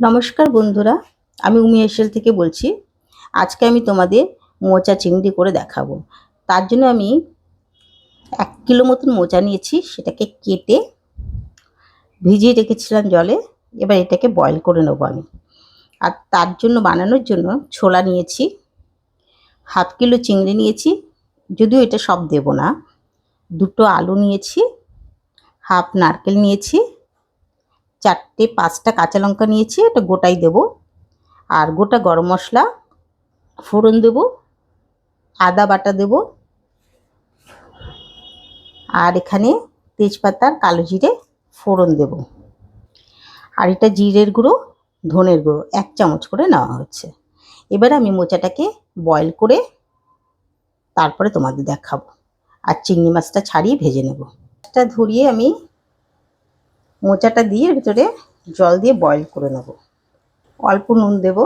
নমস্কার বন্ধুরা, আমি উমি এসেল থেকে বলছি। আজকে আমি তোমাদের মোচা চিংড়ি করে দেখাবো। তার জন্য আমি এক কিলো মতন মোচা নিয়েছি, সেটাকে কেটে ভিজিয়ে রেখেছিলাম জলে, এবার এটাকে বয়েল করে নেব আমি। আর তার জন্য বানানোর জন্য ছোলা নিয়েছি, হাফ কিলো চিংড়ি নিয়েছি, যদিও এটা সব দেব না। দুটো আলু নিয়েছি, হাফ নারকেল নিয়েছি চারটে পাঁচটা কাঁচা লঙ্কা নিয়েছি এটা গোটাই দেব। আর গোটা গরম মশলা, ফোড়ন দেব, আদা বাটা দেব। আর এখানে তেজপাতার কালো জিরে ফোড়ন দেব। আর এটা জিরের গুঁড়ো, ধনের গুঁড়ো, এক চামচ করে নেওয়া হচ্ছে। এবার আমি মোচাটাকে বয়েল করে তারপরে তোমাদের দেখাবো। আর চিংড়ি মাছটা ছাড়িয়ে ভেজে নেব। মাছটা ধরিয়ে আমি মোচাটা দিয়ে ভিতরে জল দিয়ে বয়েল করে নেব। অল্প নুন দেব,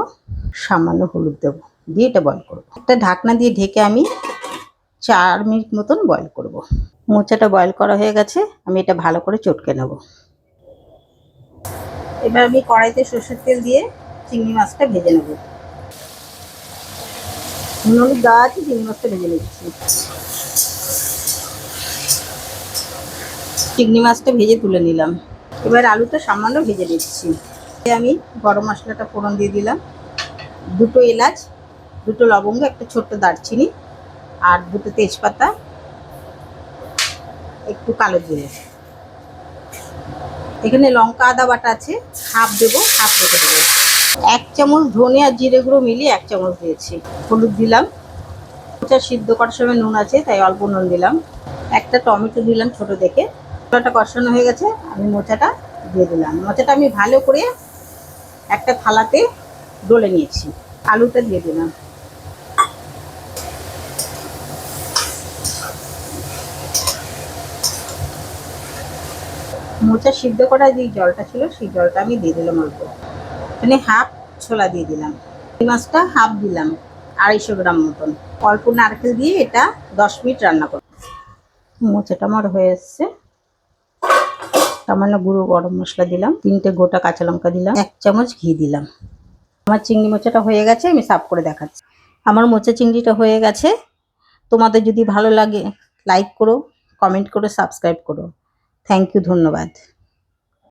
সামান্য হলুদ দেব, দিয়ে এটা বয়েল করব। একটা ঢাকনা দিয়ে ঢেকে আমি চার মিনিট মতন বয়েল করব। মোচাটা বয়েল করা হয়ে গেছে, আমি এটা ভালো করে চটকে নেব। এবার আমি কড়াইতে সর্ষের তেল দিয়ে চিংড়ি মাছটা ভেজে নেব। নুন দেওয়া আছে, চিংড়ি মাছটা ভেজে নিচ্ছি। চিংড়ি মাছটা ভেজে তুলে নিলাম। এবার আলুটা সামান্য ভেজে নিচ্ছি। আমি গরম মশলাটা ফোড়ন দিয়ে দিলাম। দুটো এলাচ, দুটো লবঙ্গ, একটা ছোট্ট দারচিনি, আর দুটো তেজপাতা, একটু কালো জিরে। এখানে লঙ্কা, আদা বাটা আছে, হাফ দেবো, হাফ রেখে দেবো। এক চামচ ধনে আর জিরে গুঁড়ো মিলিয়ে এক চামচ দিয়েছি। হলুদ দিলাম। সিদ্ধ করার সময় নুন আছে, তাই অল্প নুন দিলাম। একটা টমেটো দিলাম ছোট দেখে। মশলাটা কষানো হয়ে গেছে, আমি মোচাটা দিয়ে দিলাম। মোচাটা আমি ভালো করে একটা থালাতে ডলে নিয়েছি, আলুটা দিয়ে দিলাম। মোচা সিদ্ধ করা যে জলটা ছিল, সেই জলটা আমি দিয়ে দিলাম অল্প। মানে হাফ ছোলা দিয়ে দিলাম। মাছটা হাফ দিলাম, আড়াইশো গ্রাম মতন। অল্প নারকেল দিয়ে এটা দশ মিনিট রান্না করব। মোচাটা আমার হয়ে এসছে। সামান্য গুঁড়ো গরম মশলা দিলাম, তিনটে গোটা কাঁচা লঙ্কা দিলাম, এক চামচ ঘি দিলাম। আমার চিংড়ি মোচাটা হয়ে গেছে, আমি সাফ করে দেখাচ্ছি। আমার মোচা চিংড়িটা হয়ে গেছে। তোমাদের যদি ভালো লাগে লাইক করো কমেন্ট করো সাবস্ক্রাইব করো। থ্যাংক ইউ ধন্যবাদ।